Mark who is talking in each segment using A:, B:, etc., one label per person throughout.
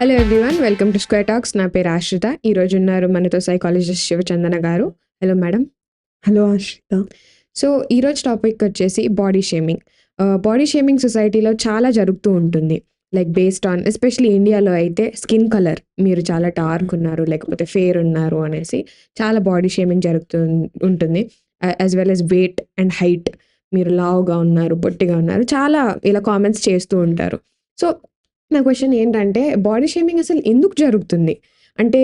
A: Hello everyone welcome to square talks నా పేరు ఆశ్రిత. ఈ రోజు ఉన్నారు మనతో సైకాలజిస్ట్ శివచందన గారు. హలో మేడం
B: హలో ఆశ్రిత.
A: సో ఈరోజు టాపిక్ వచ్చేసి బాడీ షేమింగ్ బాడీ షేమింగ్ సొసైటీలో చాలా జరుగుతూ ఉంటుంది. లైక్ బేస్డ్ ఆన్ ఎస్పెషలీ ఇండియాలో అయితే స్కిన్ కలర్ మీరు చాలా డార్క్ ఉన్నారు లేకపోతే ఫేర్ ఉన్నారు అనేసి చాలా బాడీ షేమింగ్ జరుగుతూ ఉంటుంది. As well as weight and height మీరు లావుగా ఉన్నారు పొట్టిగా ఉన్నారు. చాలా ఇలా కామెంట్స్ చేస్తూ ఉంటారు. సో నా క్వశ్చన్ ఏంటంటే బాడీ షేమింగ్ అసలు ఎందుకు జరుగుతుంది? అంటే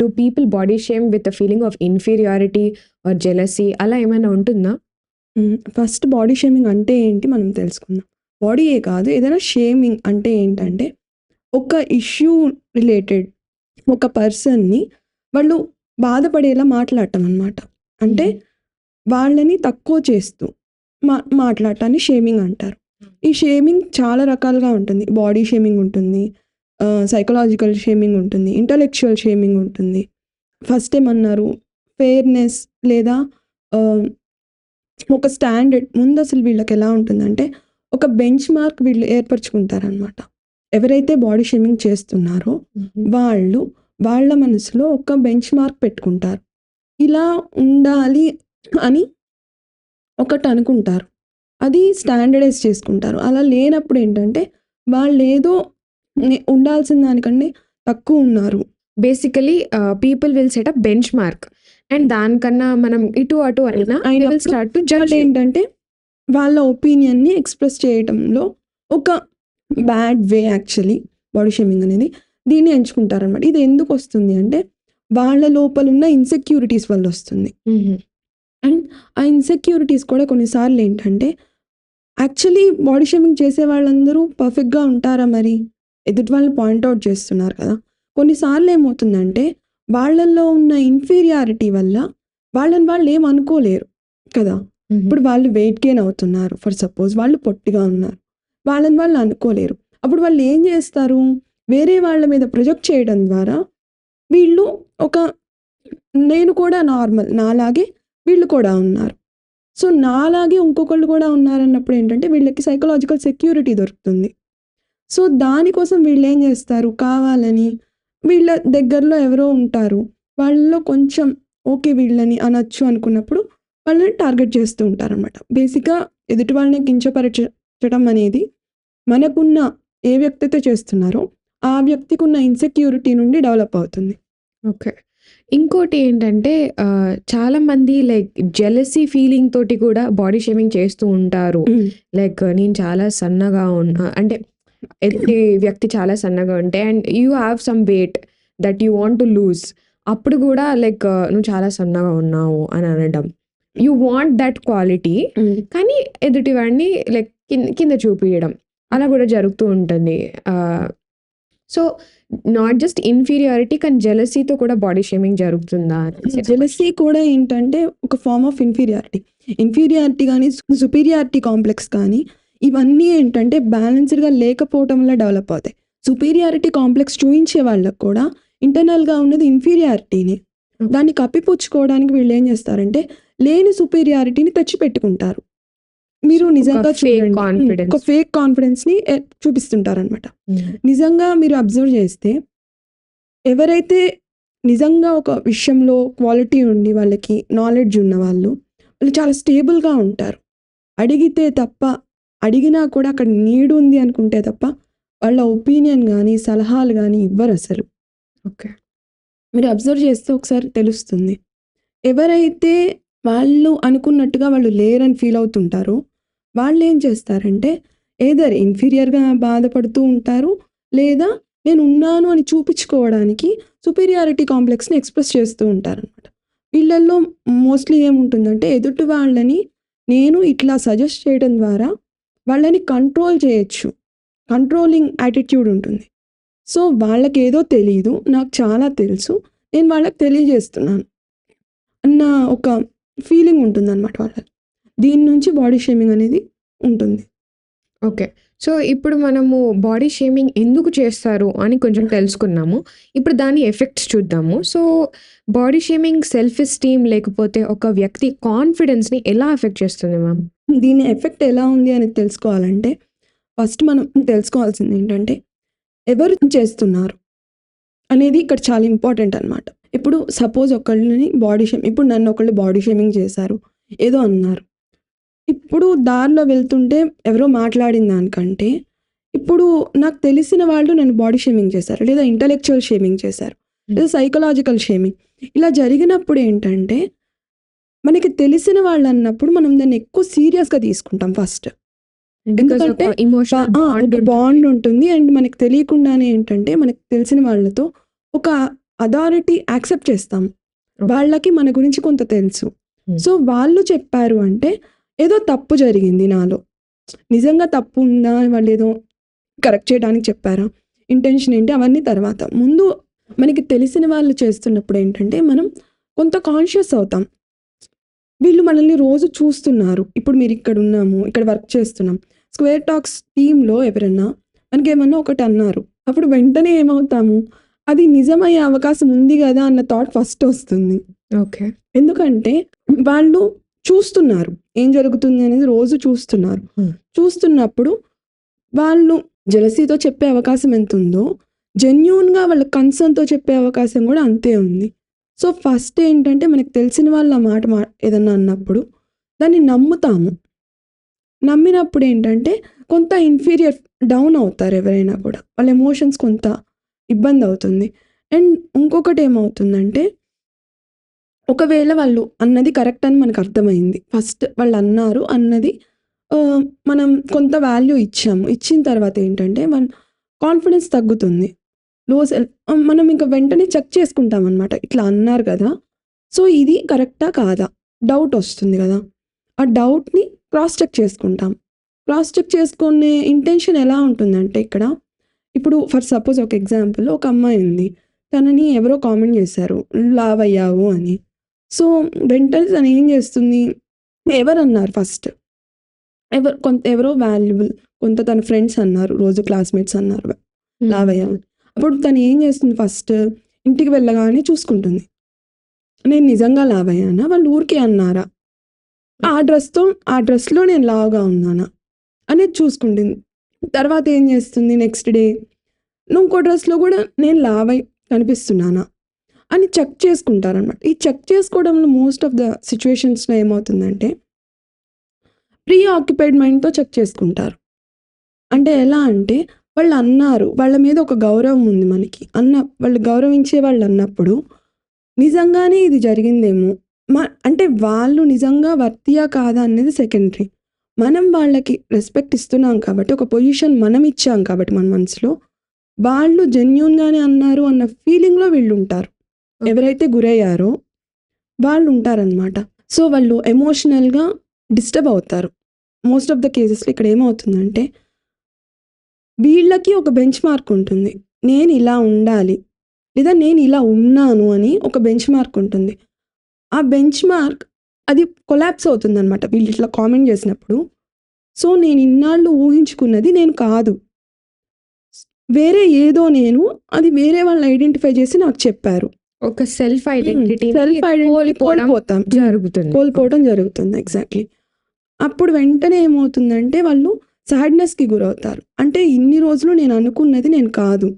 A: do people body shame with feeling of inferiority or jealousy అలా ఏమైనా ఉంటుందా?
B: ఫస్ట్ బాడీ షేమింగ్ అంటే ఏంటి మనం తెలుసుకుందాం. బాడీయే కాదు ఏదైనా షేమింగ్ అంటే ఏంటంటే ఒక ఇష్యూ రిలేటెడ్ ఒక పర్సన్ని వాళ్ళు బాధపడేలా మాట్లాడటం అనమాట అంటే వాళ్ళని తక్కువ చేస్తూ మా మాట్లాడటాన్ని షేమింగ్ అంటారు. ఈ షేమింగ్ చాలా రకాలుగా ఉంటుంది. బాడీ షేమింగ్ ఉంటుంది. సైకలాజికల్ షేమింగ్ ఉంటుంది. ఇంటలెక్చువల్ షేమింగ్ ఉంటుంది. ఫస్ట్ ఏమన్నారు? ఫెయిర్నెస్ లేదా ఒక స్టాండర్డ్ ముందు అసలు వీళ్ళకి ఎలా ఉంటుందంటే ఒక బెంచ్ మార్క్ వీళ్ళు ఏర్పరచుకుంటారనమాట ఎవరైతే బాడీ షేమింగ్ చేస్తున్నారో వాళ్ళు వాళ్ళ మనసులో ఒక బెంచ్ మార్క్ పెట్టుకుంటారు. ఇలా ఉండాలి అని ఒకటి అనుకుంటారు. అది స్టాండర్డైజ్ చేసుకుంటారు. అలా లేనప్పుడు ఏంటంటే వాళ్ళు ఏదో ఉండాల్సిన దానికంటే తక్కువ ఉన్నారు.
A: Basically people will set up benchmark and దానికన్నా మనం ఇటు అటు అయినా
B: అయినప్పుడు
A: స్టార్ట్ టు జడ్జ్
B: ఏంటంటే వాళ్ళ ఒపీనియన్ని ఎక్స్ప్రెస్ చేయడంలో ఒక bad way actually body shaming అనేది దీన్ని ఎంచుకుంటారనమాట ఇది ఎందుకు వస్తుంది అంటే వాళ్ళ లోపల ఉన్న ఇన్సెక్యూరిటీస్ వల్ల వస్తుంది. అండ్ ఆ ఇన్సెక్యూరిటీస్ కూడా కొన్నిసార్లు ఏంటంటే యాక్చువల్లీ బాడీ షేమింగ్ చేసే వాళ్ళందరూ పర్ఫెక్ట్గా ఉంటారా మరి? ఎదుటి వాళ్ళని పాయింట్అవుట్ చేస్తున్నారు కదా. కొన్నిసార్లు ఏమవుతుందంటే వాళ్ళల్లో ఉన్న ఇన్ఫీరియారిటీ వల్ల వాళ్ళని వాళ్ళు ఏం అనుకోలేరు కదా. ఇప్పుడు వాళ్ళు వెయిట్ గెయిన్ అవుతున్నారు. ఫర్ సపోజ్ వాళ్ళు పొట్టిగా ఉన్నారు. వాళ్ళని వాళ్ళు అనుకోలేరు. అప్పుడు వాళ్ళు ఏం చేస్తారు? వేరే వాళ్ళ మీద ప్రొజెక్ట్ చేయడం ద్వారా వీళ్ళు ఒక నేను కూడా నార్మల్ నాలాగే వీళ్ళు కూడా ఉన్నారు. సో నాలాగే ఇంకొకళ్ళు కూడా ఉన్నారన్నప్పుడు ఏంటంటే వీళ్ళకి సైకలాజికల్ సెక్యూరిటీ దొరుకుతుంది. సో దానికోసం వీళ్ళు ఏం చేస్తారు? కావాలని వీళ్ళ దగ్గరలో ఎవరో ఉంటారు. వాళ్ళలో కొంచెం ఓకే వీళ్ళని అనొచ్చు అనుకున్నప్పుడు వాళ్ళని టార్గెట్ చేస్తూ ఉంటారనమాట బేసిక్గా ఎదుటి వాళ్ళని కించపరచడం అనేది మనకున్న ఏ వ్యక్తి అయితే చేస్తున్నారో ఆ వ్యక్తికి ఉన్న ఇన్సెక్యూరిటీ నుండి డెవలప్ అవుతుంది.
A: ఓకే. ఇంకోటి ఏంటంటే ఆ, చాలా మంది లైక్ జెలసీ ఫీలింగ్ తోటి కూడా బాడీ షేమింగ్ చేస్తూ ఉంటారు. లైక్ నేను చాలా సన్నగా ఉన్నా అంటే ఎదుటి వ్యక్తి చాలా సన్నగా ఉంటే and you have some weight that you want to lose అప్పుడు కూడా లైక్ నువ్వు చాలా సన్నగా ఉన్నావు అని అనడం. యూ వాంట్ దట్ క్వాలిటీ కానీ ఎదుటి వాడిని లైక్ కింద కింద చూపించడం అలా కూడా జరుగుతూ ఉంటుంది. సో నాట్ జస్ట్ ఇన్ఫీరియారిటీ కానీ జెలసీతో కూడా బాడీ షేమింగ్ జరుగుతుందా.
B: జెలసీ కూడా ఏంటంటే ఒక ఫార్మ్ ఆఫ్ ఇన్ఫీరియారిటీ. ఇన్ఫీరియారిటీ కానీ సుపీరియారిటీ కాంప్లెక్స్ కానీ ఇవన్నీ ఏంటంటే బ్యాలెన్స్డ్గా లేకపోవటం వల్ల డెవలప్ అవుతాయి. సుపీరియారిటీ కాంప్లెక్స్ చూపించే వాళ్ళకు కూడా ఇంటర్నల్గా ఉన్నది ఇన్ఫీరియారిటీని. దాన్ని కప్పిపుచ్చుకోవడానికి వీళ్ళు ఏం చేస్తారంటే లేని సుపీరియారిటీని తెచ్చి పెట్టుకుంటారు మీరు నిజంగా చూడండి. ఒక ఫేక్ కాన్ఫిడెన్స్ని చూపిస్తుంటారనమాట నిజంగా మీరు అబ్జర్వ్ చేస్తే ఎవరైతే నిజంగా ఒక విషయంలో క్వాలిటీ ఉండి వాళ్ళకి నాలెడ్జ్ ఉన్న వాళ్ళు వాళ్ళు చాలా స్టేబుల్గా ఉంటారు. అడిగితే తప్ప అడిగినా కూడా అక్కడ నీడ్ ఉంది అనుకుంటే తప్ప వాళ్ళ ఒపీనియన్ కానీ సలహాలు కానీ ఇవ్వరు అసలు.
A: ఓకే.
B: మీరు అబ్జర్వ్ చేస్తే ఒకసారి తెలుస్తుంది. ఎవరైతే వాళ్ళు అనుకున్నట్టుగా వాళ్ళు లేరని ఫీల్ అవుతుంటారో వాళ్ళు ఏం చేస్తారంటే ఏదర్ ఇన్ఫీరియర్గా బాధపడుతూ ఉంటారు లేదా నేను ఉన్నాను అని చూపించుకోవడానికి సుపీరియారిటీ కాంప్లెక్స్ని ఎక్స్ప్రెస్ చేస్తూ ఉంటారనమాట వీళ్ళల్లో మోస్ట్లీ ఏముంటుందంటే ఎదుటి వాళ్ళని నేను ఇట్లా సజెస్ట్ చేయడం ద్వారా వాళ్ళని కంట్రోల్ చేయొచ్చు. కంట్రోలింగ్ యాటిట్యూడ్ ఉంటుంది. సో వాళ్ళకి ఏదో తెలియదు నాకు చాలా తెలుసు నేను వాళ్ళకి తెలియజేస్తున్నాను. అన్న ఒక ఫీలింగ్ ఉంటుంది అనమాట వాళ్ళకి. దీని నుంచి బాడీ షేమింగ్ అనేది ఉంటుంది.
A: ఓకే. సో ఇప్పుడు మనము బాడీ షేమింగ్ ఎందుకు చేస్తారు అని కొంచెం తెలుసుకున్నాము. ఇప్పుడు దాని ఎఫెక్ట్స్ చూద్దాము. So body shaming self esteem లేకపోతే ఒక వ్యక్తి కాన్ఫిడెన్స్ని ఎలా ఎఫెక్ట్ చేస్తుంది మ్యామ్
B: దీని ఎఫెక్ట్ ఎలా ఉంది అని తెలుసుకోవాలంటే ఫస్ట్ మనం తెలుసుకోవాల్సింది ఏంటంటే ఎవరు చేస్తున్నారు అనేది ఇక్కడ చాలా ఇంపార్టెంట్ అనమాట ఇప్పుడు సపోజ్ ఒకళ్ళని బాడీ షేమ్ ఇప్పుడు నన్ను ఒకళ్ళు బాడీ షేమింగ్ చేశారు ఏదో అన్నారు. ఇప్పుడు దారిలో వెళ్తుంటే ఎవరో మాట్లాడిన దానికంటే ఇప్పుడు నాకు తెలిసిన వాళ్ళు నన్ను బాడీ షేమింగ్ చేశారు లేదా ఇంటలెక్చువల్ షేమింగ్ చేశారు లేదా సైకలాజికల్ షేమింగ్ ఇలా జరిగినప్పుడు ఏంటంటే మనకి తెలిసిన వాళ్ళు అన్నప్పుడు మనం దాన్ని ఎక్కువ సీరియస్గా తీసుకుంటాం ఫస్ట్ ఎందుకంటే
A: బాండ్
B: ఉంటుంది. అండ్ మనకి తెలియకుండానే ఏంటంటే మనకి తెలిసిన వాళ్ళతో ఒక అథారిటీ యాక్సెప్ట్ చేస్తాం. వాళ్ళకి మన గురించి కొంత తెలుసు.
A: Hmm.
B: సో వాళ్ళు చెప్పారు అంటే ఏదో తప్పు జరిగింది నాలో. నిజంగా తప్పు ఉందా వాళ్ళు ఏదో కరెక్ట్ చేయడానికి చెప్పారా? ఇంటెన్షన్ ఏంటి? అవన్నీ తర్వాత. ముందు మనకి తెలిసిన వాళ్ళు చేస్తున్నప్పుడు ఏంటంటే మనం కొంత కాన్షియస్ అవుతాం. వీళ్ళు మనల్ని రోజు చూస్తున్నారు. ఇప్పుడు మీరు ఇక్కడ ఉన్నాము ఇక్కడ వర్క్ చేస్తున్నాం. స్క్వేర్ టాక్స్ టీంలో ఎవరన్నా మనకి ఏమన్నా ఒకటి అన్నారు. అప్పుడు వెంటనే ఏమవుతాము? అది నిజమయ్యే అవకాశం ఉంది కదా అన్న థాట్ ఫస్ట్ వస్తుంది.
A: ఓకే.
B: ఎందుకంటే వాళ్ళు చూస్తున్నారు. ఏం జరుగుతుంది అనేది రోజు చూస్తున్నారు. చూస్తున్నప్పుడు వాళ్ళు జలసీతో చెప్పే అవకాశం ఎంత ఉందో జెన్యున్గా వాళ్ళ కన్సర్న్తో చెప్పే అవకాశం కూడా అంతే ఉంది. సో ఫస్ట్ ఏంటంటే మనకు తెలిసిన వాళ్ళ మాట మా ఏదన్నా అన్నప్పుడు దాన్ని నమ్ముతాము. నమ్మినప్పుడు ఏంటంటే కొంత ఇన్ఫీరియర్ డౌన్ అవుతారు ఎవరైనా కూడా. వాళ్ళ ఎమోషన్స్ కొంత ఇబ్బంది అవుతుంది. అండ్ ఇంకొకటి ఏమవుతుందంటే ఒకవేళ వాళ్ళు అన్నది కరెక్ట్ అని మనకు అర్థమైంది. ఫస్ట్ వాళ్ళు అన్నారు అన్నది మనం కొంత వాల్యూ ఇచ్చాము. ఇచ్చిన తర్వాత ఏంటంటే మన కాన్ఫిడెన్స్ తగ్గుతుంది. లో సెల్ఫ్ మనం ఇంకా వెంటనే చెక్ చేసుకుంటాం అనమాట ఇట్లా అన్నారు కదా. సో ఇది కరెక్టా కాదా? డౌట్ వస్తుంది కదా. ఆ డౌట్ని క్రాస్ చెక్ చేసుకుంటాం. క్రాస్ చెక్ చేసుకునే ఇంటెన్షన్ ఎలా ఉంటుందంటే ఇక్కడ ఇప్పుడు ఫర్ సపోజ్ ఒక ఎగ్జాంపుల్ ఒక అమ్మాయి ఉంది. తనని ఎవరో కామెంట్ చేశారు. లావ్ అయ్యావు అని. సో వెంటనే తను ఏం చేస్తుంది? ఎవరు అన్నారు ఫస్ట్? ఎవరు కొంత ఎవరో వాల్యుబుల్ కొంత తన ఫ్రెండ్స్ అన్నారు రోజు క్లాస్మేట్స్ అన్నారు లావ్ అయ్యావు అప్పుడు తను ఏం చేస్తుంది ఫస్ట్? ఇంటికి వెళ్ళగానే చూసుకుంటుంది. నేను నిజంగా లావ్ అయ్యానా వాళ్ళు ఊరికే అన్నారా? ఆ డ్రెస్తో ఆ డ్రెస్లో నేను లావుగా ఉన్నానా? అనేది చూసుకుంటుంది. తర్వాత ఏం చేస్తుంది నెక్స్ట్ డే? ఇంకో డ్రెస్లో కూడా నేను లావ్ కనిపిస్తున్నానా? అని చెక్ చేసుకుంటారనమాట ఈ చెక్ చేసుకోవడంలో మోస్ట్ ఆఫ్ ద సిచ్యువేషన్స్లో ఏమవుతుందంటే ప్రీ ఆక్యుపైడ్ మైండ్తో చెక్ చేసుకుంటారు. అంటే ఎలా అంటే వాళ్ళు అన్నారు వాళ్ళ మీద ఒక గౌరవం ఉంది మనకి. అన్న వాళ్ళు గౌరవించే వాళ్ళు అన్నప్పుడు నిజంగానే ఇది జరిగిందేమో? మా అంటే వాళ్ళు నిజంగా వర్తియా కాదా అనేది సెకండరీ మనం వాళ్ళకి రెస్పెక్ట్ ఇస్తున్నాం కాబట్టి ఒక పొజిషన్ మనం ఇచ్చాం కాబట్టి మన మనసులో వాళ్ళు జెన్యున్గానే అన్నారు అన్న ఫీలింగ్లో వీళ్ళు ఉంటారు. ఎవరైతే గురయ్యారో వాళ్ళు ఉంటారనమాట సో వాళ్ళు ఎమోషనల్గా డిస్టర్బ్ అవుతారు. మోస్ట్ ఆఫ్ ద కేసెస్లో ఇక్కడ ఏమవుతుందంటే వీళ్ళకి ఒక బెంచ్ మార్క్ ఉంటుంది. నేను ఇలా ఉండాలి. లేదా నేను ఇలా ఉన్నాను అని ఒక బెంచ్ మార్క్ ఉంటుంది. ఆ బెంచ్ మార్క్ అది కొలాప్స్ అవుతుంది అనమాట వీళ్ళు ఇట్లా కామెంట్ చేసినప్పుడు సో నేను ఇన్నాళ్ళు ఊహించుకున్నది నేను కాదు. వేరే ఏదో నేను అది వేరే వాళ్ళు ఐడెంటిఫై చేసి నాకు చెప్పారు.
A: ఒక సెల్ఫ్ ఐడెంటిటీ
B: సెల్ఫ్ ఐడెంటిటీ కోల్పోతాం.
A: జరుగుతుంది.
B: కోల్పోవడం జరుగుతుంది ఎగ్జాక్ట్లీ అప్పుడు వెంటనే ఏమవుతుందంటే వాళ్ళు సాడ్నెస్కి గురవుతారు. అంటే ఇన్ని రోజులు నేను అనుకున్నది నేను కాదు.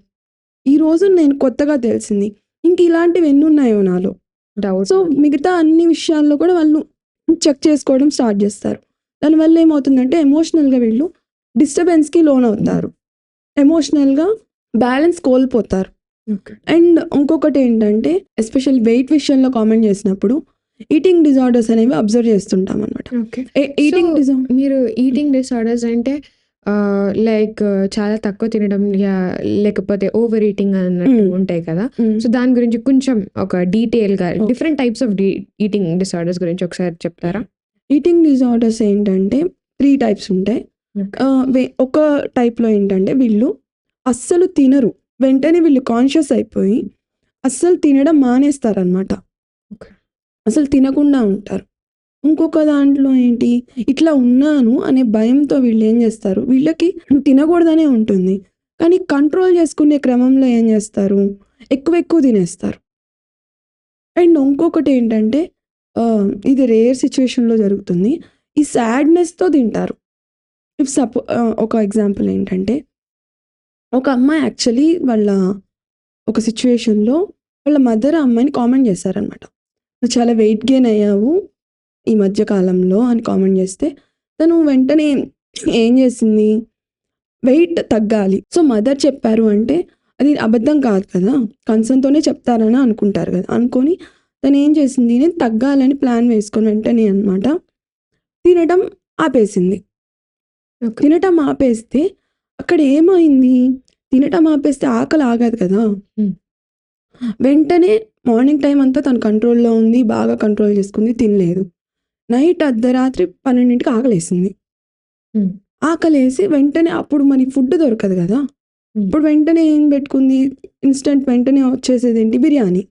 B: ఈ రోజు నేను కొత్తగా తెలిసింది. ఇంక ఇలాంటివి ఎన్ని ఉన్నాయో నాలో
A: డౌట్
B: సో మిగతా అన్ని విషయాల్లో కూడా వాళ్ళు చెక్ చేసుకోవడం స్టార్ట్ చేస్తారు. దానివల్ల ఏమవుతుందంటే ఎమోషనల్గా వీళ్ళు డిస్టర్బెన్స్కి లోన్ అవుతారు ఎమోషనల్గా బ్యాలెన్స్ కోల్పోతారు. అండ్ ఇంకొకటి ఏంటంటే ఎస్పెషల్ వెయిట్ విషయంలో కామెంట్ చేసినప్పుడు ఈటింగ్ డిజార్డర్స్ అనేవి అబ్జర్వ్ చేస్తుంటాం అనమాట
A: ఓకే.
B: ఈటింగ్
A: మీరు ఈటింగ్ డిసార్డర్స్ అంటే లైక్ చాలా తక్కువ తినడం లేకపోతే ఓవర్ ఈటింగ్ అన్నట్టు. ఉంటాయి కదా. సో దాని గురించి కొంచెం ఒక డీటెయిల్గా
B: Okay.
A: Different types of eating disorders గురించి ఒకసారి చెప్తారా?
B: ఈటింగ్ డిజార్డర్స్ ఏంటంటే త్రీ టైప్స్ ఉంటాయి. ఒక టైప్లో ఏంటంటే వీళ్ళు అస్సలు తినరు. వెంటనే వీళ్ళు కాన్షియస్ అయిపోయి అస్సలు తినడం మానేస్తారనమాట. అసలు తినకుండా ఉంటారు. ఇంకొక దాంట్లో ఏంటి? ఇట్లా ఉన్నాను అనే భయంతో వీళ్ళు ఏం చేస్తారు? వీళ్ళకి తినకూడదనే ఉంటుంది. కానీ కంట్రోల్ చేసుకునే క్రమంలో ఏం చేస్తారు? ఎక్కువ ఎక్కువ తినేస్తారు. అండ్ ఇంకొకటి ఏంటంటే ఇది రేర్ సిచ్యువేషన్లో జరుగుతుంది. ఈ సాడ్నెస్తో తింటారు. ఇఫ్ సపో ఒక ఎగ్జాంపుల్ ఏంటంటే ఒక అమ్మాయి యాక్చువల్లీ వాళ్ళ ఒక సిచ్యువేషన్‌లో వాళ్ళ మదర్ ఆ అమ్మాయిని కామెంట్ చేశారనమాట. "నువ్వు చాలా వెయిట్ గెయిన్ అయ్యావు ఈ మధ్య కాలంలో" అని కామెంట్ చేస్తే, తను వెంటనే ఏం చేసింది, వెయిట్ తగ్గాలి. సో, మదర్ చెప్పారు అంటే అది అబద్ధం కాదు కదా! కన్సర్న్‌తోనే చెప్తారని అనుకుంటారు కదా! అనుకోని తనేం చేసింది, నేను తగ్గాలని ప్లాన్ వేసుకొని వెంటనే అనమాట తినడం ఆపేసింది. తినటం ఆపేస్తే అక్కడ ఏమైంది, తినటం ఆపేస్తే ఆకలి ఆగదు కదా! వెంటనే మార్నింగ్ టైమ్ అంతా తను కంట్రోల్‌లో ఉంది. బాగా కంట్రోల్ చేసుకుంది. తినలేదు. నైట్ అర్ధరాత్రి 12కి ఆకలేసింది. ఆకలేసి వెంటనే అప్పుడు మనకి ఫుడ్ దొరకదు కదా! ఇప్పుడు వెంటనే ఏం పెట్టుకుంది, ఇన్‌స్టంట్ వెంటనే వచ్చేసేదేంటి బిర్యానీ.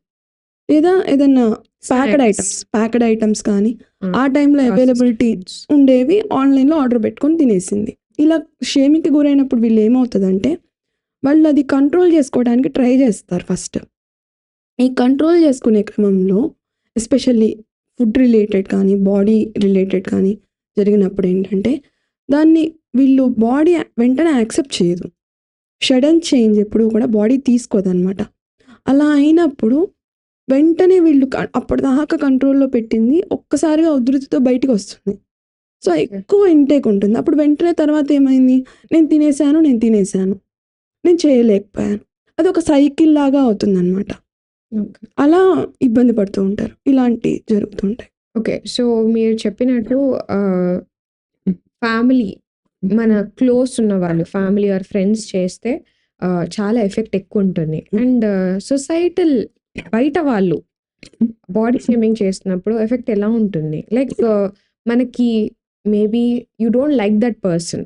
B: లేదా ఏదన్నా ప్యాక్డ్. ఐటెమ్స్, ప్యాక్డ్ ఐటెమ్స్ కానీ
A: ఆ!
B: టైంలో అవైలబిలిటీ. ఉండేవి ఆన్‌లైన్‌లో ఆర్డర్ పెట్టుకొని తినేసింది. ఇలా షేమింగ్‌కి గురైనప్పుడు వీళ్ళు ఏమవుతుందంటే వాళ్ళు అది కంట్రోల్ చేసుకోవడానికి ట్రై చేస్తారు ఫస్ట్. ఈ కంట్రోల్ చేసుకునే క్రమంలో ఎస్పెషల్లీ ఫుడ్ రిలేటెడ్ కానీ, బాడీ రిలేటెడ్ కానీ జరిగినప్పుడు ఏంటంటే, దాన్ని వీళ్ళు బాడీ వెంటనే యాక్సెప్ట్ చేయదు. షడన్ చేంజ్ ఎప్పుడు కూడా బాడీ తీసుకోదనమాట. అలా అయినప్పుడు వెంటనే వీళ్ళు అప్పటిదాకా కంట్రోల్‌లో పెట్టింది ఒక్కసారిగా ఉధృతితో బయటికొస్తుంది. సో. ఎక్కువ ఇంటేక్ ఉంటుంది. అప్పుడు వెంటనే తర్వాత ఏమైంది, నేను తినేసాను, నేను తినేసాను. నేను చేయలేకపోయాను. అదొక సైకిల్ లాగా అవుతుందనమాట.
A: ఓకే.
B: అలా ఇబ్బంది పడుతూ ఉంటారు. ఇలాంటివి జరుగుతుంటాయి.
A: ఓకే. సో, మీరు చెప్పినట్టు ఫ్యామిలీ మన క్లోజ్ ఉన్నవాళ్ళు ఫ్యామిలీ ఆర్ ఫ్రెండ్స్ చేస్తే చాలా ఎఫెక్ట్ ఎక్కువుంటుంది. అండ్ సొసైటల్ బయట వాళ్ళు బాడీ షేమింగ్ చేస్తున్నప్పుడు ఎఫెక్ట్ ఎలా ఉంటుంది? లైక్ మనకి maybe you don't like that person.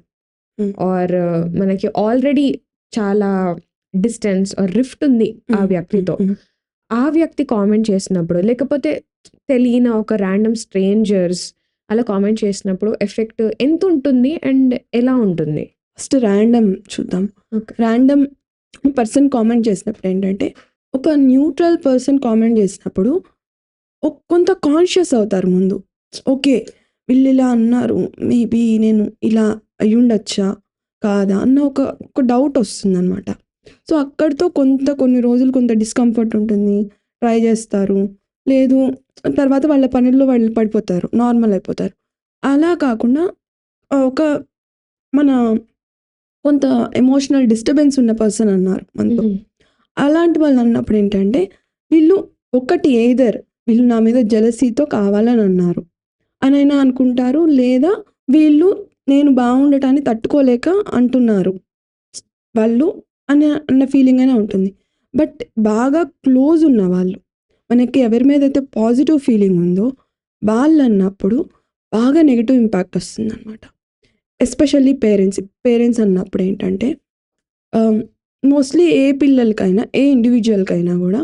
A: Or మనకి ఆల్రెడీ చాలా డిస్టెన్స్ ఆర్ రిఫ్ట్ ఉంది ఆ.
B: హ్మ్.
A: వ్యక్తితో.
B: హ్మ్.
A: ఆ వ్యక్తి కామెంట్ చేసినప్పుడు లేకపోతే తెలియని ఒక ర్యాండమ్ స్ట్రేంజర్స్ అలా కామెంట్ చేసినప్పుడు ఎఫెక్ట్ ఎంతుంటుంది? అండ్ ఎలా ఉంటుంది?
B: ఫస్ట్ ర్యాండమ్ చూద్దాం. ర్యాండమ్ పర్సన్ కామెంట్ చేసినప్పుడు ఏంటంటే, ఒక న్యూట్రల్ పర్సన్ కామెంట్ చేసినప్పుడు కొంత కాన్షియస్ అవుతారు ముందు. ఓకే. వీళ్ళు ఇలా అన్నారు. మేబీ నేను ఇలా అయ్యుండొచ్చా? కాదా? అన్న ఒక ఒక డౌట్ వస్తుందనమాట. సో, అక్కడితో కొంత కొన్ని రోజులు కొంత డిస్కంఫర్ట్ ఉంటుంది. ట్రై చేస్తారు. లేదు తర్వాత వాళ్ళ పనుల్లో వాళ్ళు పడిపోతారు. నార్మల్ అయిపోతారు. అలా కాకుండా ఒక మన కొంత ఎమోషనల్ డిస్టర్బెన్స్ ఉన్న పర్సన్ అన్నారు మనతో. అలాంటి వాళ్ళు అన్నప్పుడు ఏంటంటే, వీళ్ళు ఒకటి ఎయిదర్ వీళ్ళు నా మీద జెలసీతో కావాలని అన్నారు అనైనా అనుకుంటారు. లేదా వీళ్ళు నేను బాగుండటాన్ని తట్టుకోలేక అంటున్నారు. వాళ్ళు అని అన్న ఫీలింగ్ అయినా ఉంటుంది. బట్ బాగా క్లోజ్ ఉన్న వాళ్ళు మనకి ఎవరి మీద అయితే పాజిటివ్ ఫీలింగ్ ఉందో వాళ్ళు అన్నప్పుడు బాగా నెగిటివ్ ఇంపాక్ట్ వస్తుందనమాట. Especially parents. పేరెంట్స్ అన్నప్పుడు ఏంటంటే um, మోస్ట్‌లీ ఏ పిల్లలకైనా, ఏ ఇండివిజువల్కైనా కూడా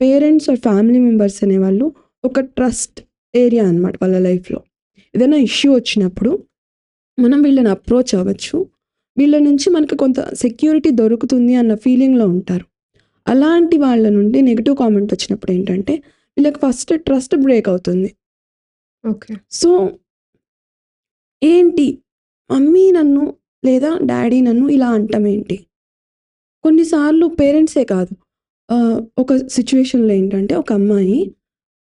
B: పేరెంట్స్ ఆర్ ఫ్యామిలీ మెంబర్స్ అనేవాళ్ళు ఒక ట్రస్ట్ ఏరియా అనమాట వాళ్ళ లైఫ్‌లో. ఏదైనా ఇష్యూ వచ్చినప్పుడు మనం వీళ్ళని అప్రోచ్ అవ్వచ్చు. వీళ్ళ నుంచి మనకు కొంత సెక్యూరిటీ దొరుకుతుంది అన్న ఫీలింగ్‌లో ఉంటారు. అలాంటి వాళ్ళ నుండి నెగెటివ్ కామెంట్ వచ్చినప్పుడు ఏంటంటే, వీళ్ళకి ఫస్ట్ ట్రస్ట్ బ్రేక్ అవుతుంది.
A: ఓకే.
B: సో ఏంటి మమ్మీ నన్ను లేదా డ్యాడీ నన్ను ఇలా అంటమేంటి? కొన్నిసార్లు పేరెంట్సే కాదు. ఒక సిట్యుయేషన్‌లో ఏంటంటే ఒక అమ్మాయి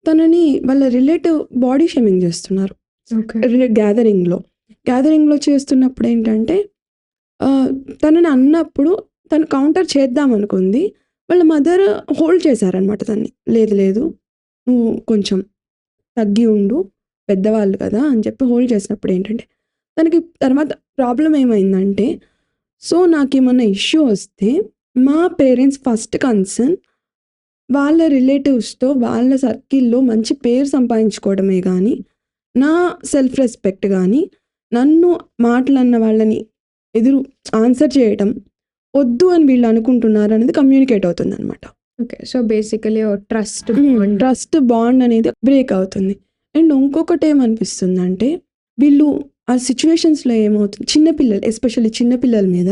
B: తనని వాళ్ళ రిలేటివ్ బాడీ షేమింగ్ చేస్తున్నారు. గ్యాదరింగ్‌లో. గ్యాదరింగ్‌లో చేస్తున్నప్పుడు ఏంటంటే తనని అన్నప్పుడు తను కౌంటర్ చేద్దామనుకుంది. వాళ్ళ మదర్ హోల్డ్ చేశారనమాట తన్ని. లేదు లేదు నువ్వు కొంచెం తగ్గి ఉండు. పెద్దవాళ్ళు కదా! అని చెప్పి హోల్డ్ చేసినప్పుడు ఏంటంటే, తనకి తర్వాత ప్రాబ్లమ్ ఏమైందంటే, సో నాకేమన్నా ఇష్యూ వస్తే మా పేరెంట్స్ ఫస్ట్ కన్సర్న్ వాళ్ళ రిలేటివ్స్‌తో వాళ్ళ సర్కిల్‌లో మంచి పేరు సంపాదించుకోవడమే గానీ, నా సెల్ఫ్ రెస్పెక్ట్ గానీ, నన్ను మాటలన్న వాళ్ళని ఎదురు ఆన్సర్ చేయటం వద్దు అని వీళ్ళు అనుకుంటున్నారనేది కమ్యూనికేట్ అవుతుందనమాట.
A: ఓకే. సో, బేసికల్లీ ఓ ట్రస్ట్
B: ట్రస్ట్ బాండ్ అనేది బ్రేక్ అవుతుంది. అండ్ ఇంకొకటి ఏమనిపిస్తుందంటే, వీళ్ళు ఆ సిట్యుయేషన్స్‌లో ఏమవుతుంది చిన్న పిల్లలు ఎస్పెషల్లీ చిన్న పిల్లల మీద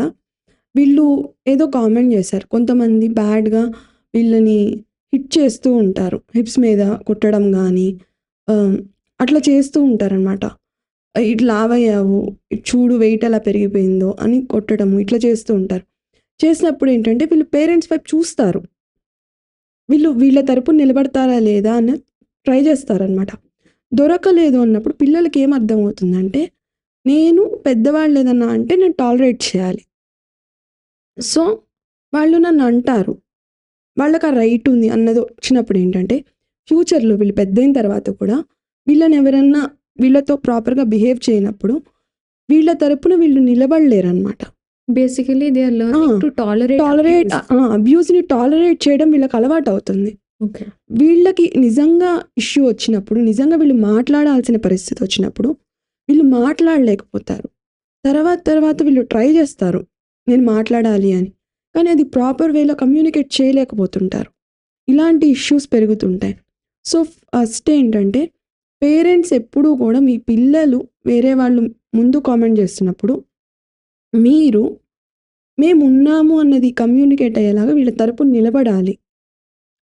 B: వీళ్ళు ఏదో కామెంట్ చేశారు. కొంతమంది బ్యాడ్‌గా వీళ్ళని హిట్ చేస్తూ ఉంటారు. హిప్స్ మీద కొట్టడం కానీ అట్లా చేస్తూ ఉంటారనమాట. ఇట్లా లావయ్యావు, చూడు వెయిట్ ఎలా పెరిగిపోయిందో అని కొట్టడము ఇట్లా చేస్తూ ఉంటారు. చేసినప్పుడు ఏంటంటే వీళ్ళు పేరెంట్స్ వైపు చూస్తారు వీళ్ళు వీళ్ళ తరపున నిలబడతారా లేదా అని ట్రై చేస్తారనమాట దొరకలేదు అన్నప్పుడు పిల్లలకి ఏం అర్థమవుతుందంటే నేను పెద్దవాళ్ళు ఏదన్నా అంటే నేను టాలరేట్ చేయాలి సో వాళ్ళు నన్ను అంటారు వాళ్ళకి ఆ రైట్ ఉంది అన్నది వచ్చినప్పుడు ఏంటంటే ఫ్యూచర్లో వీళ్ళు పెద్ద అయిన తర్వాత కూడా వీళ్ళని ఎవరన్నా వీళ్ళతో ప్రాపర్గా బిహేవ్ చేయనప్పుడు వీళ్ళ తరపున వీళ్ళు నిలబడలేరు అనమాట
A: basically they are learning. To tolerate
B: tolerate అబ్యూస్ని tolerate చేయడం వీళ్ళకి అలవాటు అవుతుంది.
A: ఓకే
B: వీళ్ళకి నిజంగా ఇష్యూ వచ్చినప్పుడు నిజంగా వీళ్ళు మాట్లాడాల్సిన పరిస్థితి వచ్చినప్పుడు వీళ్ళు మాట్లాడలేకపోతారు. తర్వాత తర్వాత వీళ్ళు ట్రై చేస్తారు. నేను మాట్లాడాలి అని. కానీ అది ప్రాపర్ వేలో కమ్యూనికేట్ చేయలేకపోతుంటారు. ఇలాంటి ఇష్యూస్ పెరుగుతుంటాయి. సో ఫస్ట్ ఏంటంటే పేరెంట్స్ ఎప్పుడూ కూడా మీ పిల్లలు వేరే వాళ్ళు ముందు కామెంట్ చేస్తున్నప్పుడు మీరు మేము ఉన్నాము అన్నది కమ్యూనికేట్ అయ్యేలాగా వీళ్ళ తరపు నిలబడాలి.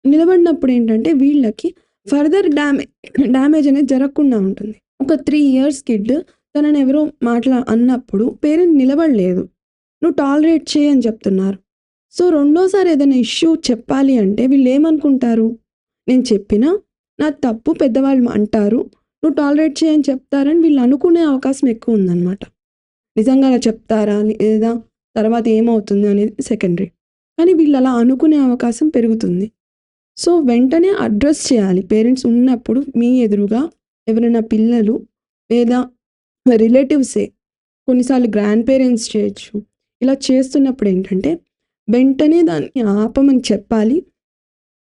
B: నిలబడినప్పుడు ఏంటంటే వీళ్ళకి ఫర్దర్ డ్యామేజ్ డ్యామేజ్ అనేది జరగకుండా ఉంటుంది. ఒక త్రీ ఇయర్స్ కిడ్ తనని ఎవరో మాట్లా అన్నప్పుడు పేరెంట్ నిలబడలేదు. నువ్వు టాలరేట్ చేయని చెప్తున్నారు. సో రెండోసారి ఏదైనా ఇష్యూ చెప్పాలి అంటే వీళ్ళు ఏమనుకుంటారు? నేను చెప్పినా? నా తప్పు పెద్దవాళ్ళు అంటారు. నువ్వు టాలరేట్ చేయని చెప్తారని వీళ్ళు అనుకునే అవకాశం ఎక్కువ ఉందన్నమాట. నిజంగా అలా చెప్తారా? లేదా తర్వాత ఏమవుతుంది అనేది సెకండరీ కానీ వీళ్ళు అలా అనుకునే అవకాశం పెరుగుతుంది. సో వెంటనే అడ్రస్ చేయాలి. పేరెంట్స్ ఉన్నప్పుడు మీ ఎదురుగా ఎవరైనా పిల్లలు లేదా రిలేటివ్సే కొన్నిసార్లు గ్రాండ్ పేరెంట్స్ చేయొచ్చు. ఇలా చేస్తున్నప్పుడు ఏంటంటే వెంటనే దాన్ని ఆపమని చెప్పాలి.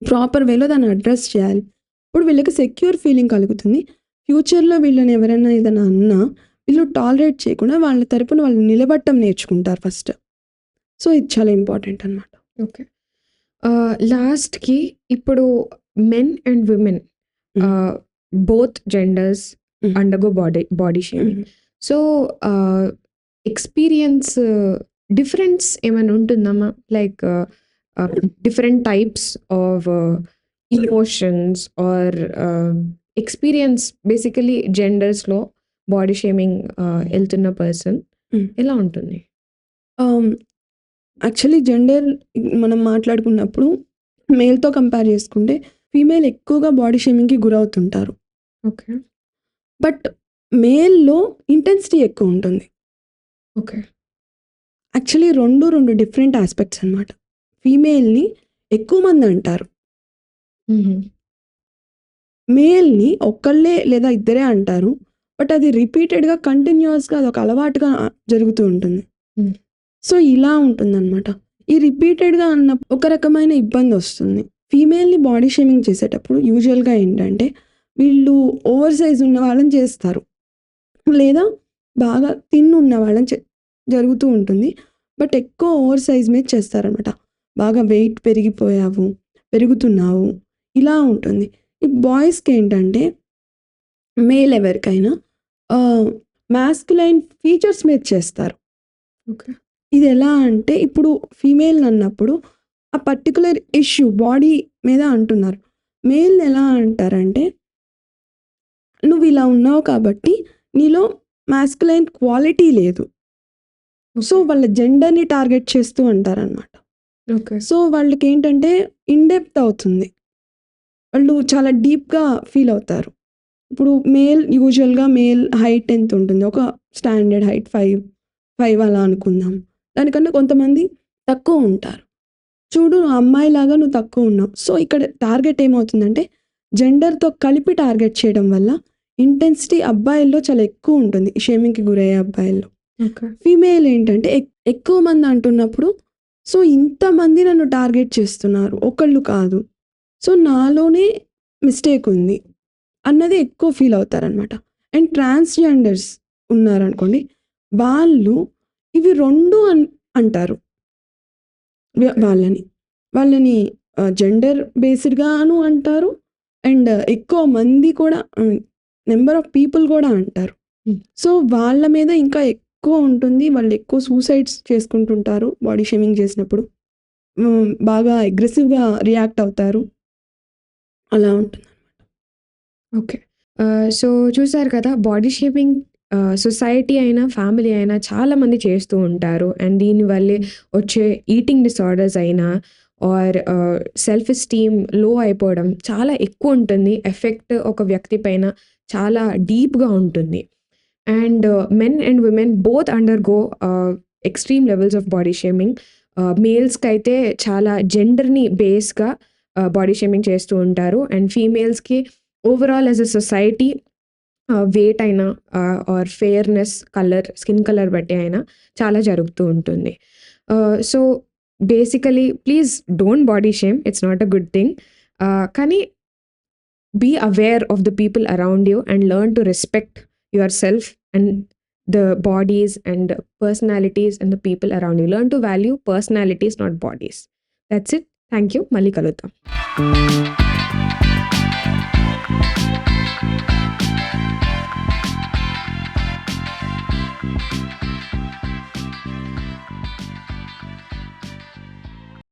B: ప్రాపర్ వేలో దాన్ని అడ్రస్ చేయాలి. ఇప్పుడు వీళ్ళకి సెక్యూర్ ఫీలింగ్ కలుగుతుంది. ఫ్యూచర్లో వీళ్ళని ఎవరైనా ఏదైనా అన్నా వీళ్ళు టాలరేట్ చేయకుండా వాళ్ళ తరపున వాళ్ళు నిలబడటం నేర్చుకుంటారు ఫస్ట్. సో ఇది చాలా ఇంపార్టెంట్ అనమాట
A: ఓకే. లాస్ట్కి ఇప్పుడు men and women both genders. Undergo body body shaming. So experience difference ఏమైనా ఉంటుందమ్మా like different types of emotions or experience basically జెండర్స్లో body shaming వెళ్తున్న పర్సన్
B: Mm.
A: ఎలా ఉంటుంది?
B: యాక్చువల్లీ జెండర్ మనం మాట్లాడుకున్నప్పుడు మేల్తో కంపేర్ చేసుకుంటే ఫీమేల్ ఎక్కువగా బాడీ షేమింగ్కి గురవుతుంటారు.
A: ఓకే
B: బట్ మేల్లో ఇంటెన్సిటీ ఎక్కువ ఉంటుంది.
A: ఓకే
B: యాక్చువల్లీ రెండు రెండు డిఫరెంట్ ఆస్పెక్ట్స్ అనమాట ఫీమేల్ని ఎక్కువ మంది అంటారు. మేల్ని ఒక్కళ్ళే లేదా ఇద్దరే అంటారు. బట్ అది రిపీటెడ్గా కంటిన్యూస్గా అది ఒక అలవాటుగా జరుగుతూ ఉంటుంది. సో ఇలా ఉంటుందన్నమాట. ఈ రిపీటెడ్గా అన్న ఒక రకమైన ఇబ్బంది వస్తుంది. ఫీమేల్ని బాడీ షేమింగ్ చేసేటప్పుడు యూజువల్గా ఏంటంటే వీళ్ళు ఓవర్ సైజ్ ఉన్న వాళ్ళని చేస్తారు. లేదా బాగా తిన్ ఉన్న వాళ్ళని జరుగుతూ ఉంటుంది. బట్ ఎక్కువ ఓవర్ సైజ్ మీద చేస్తారనమాట బాగా వెయిట్ పెరిగిపోయావు పెరుగుతున్నావు ఇలా ఉంటుంది. ఈ బాయ్స్కి ఏంటంటే మేల్ ఎవరికైనా మాస్కులైన్ ఫీచర్స్ మీద చేస్తారు.
A: ఓకే.
B: ఇది ఎలా అంటే ఇప్పుడు ఫీమేల్ అన్నప్పుడు ఆ పర్టికులర్ ఇష్యూ బాడీ మీద అంటున్నారు. మేల్ ఎలా అంటారంటే నువ్వు ఇలా ఉన్నావు కాబట్టి నీలో మాస్కులైన్ క్వాలిటీ లేదు. సో వాళ్ళ జెండర్ని టార్గెట్ చేస్తూ అంటారనమాట
A: ఓకే.
B: సో వాళ్ళకి ఏంటంటే ఇన్డెప్త్ అవుతుంది. వాళ్ళు చాలా డీప్గా ఫీల్ అవుతారు. ఇప్పుడు మేల్ యూజువల్గా మేల్ హైట్ ఎంత ఉంటుంది. ఒక స్టాండర్డ్ హైట్ ఫైవ్ ఫైవ్ అలా అనుకుందాం. దానికన్నా కొంతమంది తక్కువ ఉంటారు. చూడు నువ్వు అమ్మాయిలాగా నువ్వు తక్కువ ఉన్నావు. సో ఇక్కడ టార్గెట్ ఏమవుతుందంటే జెండర్తో కలిపి టార్గెట్ చేయడం వల్ల ఇంటెన్సిటీ అబ్బాయిల్లో చాలా ఎక్కువ ఉంటుంది. షేమింగ్కి గురయ్యే అబ్బాయిల్లో. ఫీమేల్ ఏంటంటే ఎక్- ఎక్కువ మంది అంటున్నప్పుడు సో ఇంతమంది నన్ను టార్గెట్ చేస్తున్నారు. ఒకళ్ళు కాదు. సో నాలోనే మిస్టేక్ ఉంది. అన్నది ఎక్కువ ఫీల్ అవుతారనమాట అండ్ ట్రాన్స్జెండర్స్ ఉన్నారనుకోండి వాళ్ళు ఇవి రెండు అన్ అంటారు. వాళ్ళని. వాళ్ళని జెండర్ బేస్డ్గాను అంటారు. అండ్ ఎక్కువ మంది కూడా నెంబర్ ఆఫ్ పీపుల్ కూడా అంటారు. సో వాళ్ళ మీద ఇంకా ఎక్కువ ఉంటుంది వాళ్ళు ఎక్కువ సూసైడ్స్ చేసుకుంటుంటారు బాడీ షేమింగ్ చేసినప్పుడు. బాగా అగ్రెసివ్గా రియాక్ట్ అవుతారు. అలా ఉంటుంది
A: ఓకే. సో చూసారు కదా బాడీ షేమింగ్ సొసైటీ అయినా, ఫ్యామిలీ అయినా చాలామంది చేస్తూ ఉంటారు. అండ్ దీనివల్లే వచ్చే ఈటింగ్ డిసార్డర్స్ అయినా ఆర్ సెల్ఫ్ ఎస్టీమ్లో అయిపోవడం చాలా ఎక్కువ ఉంటుంది. ఎఫెక్ట్ ఒక వ్యక్తి పైన చాలా డీప్‌గా ఉంటుంది. And men and women both undergo ah, extreme levels of body shaming. మేల్స్కి అయితే చాలా జెండర్‌ని బేస్‌గా బాడీ షేమింగ్ చేస్తూ ఉంటారు. And ఫీమేల్స్‌కి overall as a society weight అయినా or fairness, colour, skin colour బట్టి అయినా చాలా జరుగుతూ ఉంటుంది. So, basically please don't body shame. It's not a good thing. కానీ be aware of the people around you and learn to respect yourself and the bodies and personalities and the people around you. Learn to value personalities, not bodies. That's it. Thank you. Malikaluta. Thank you.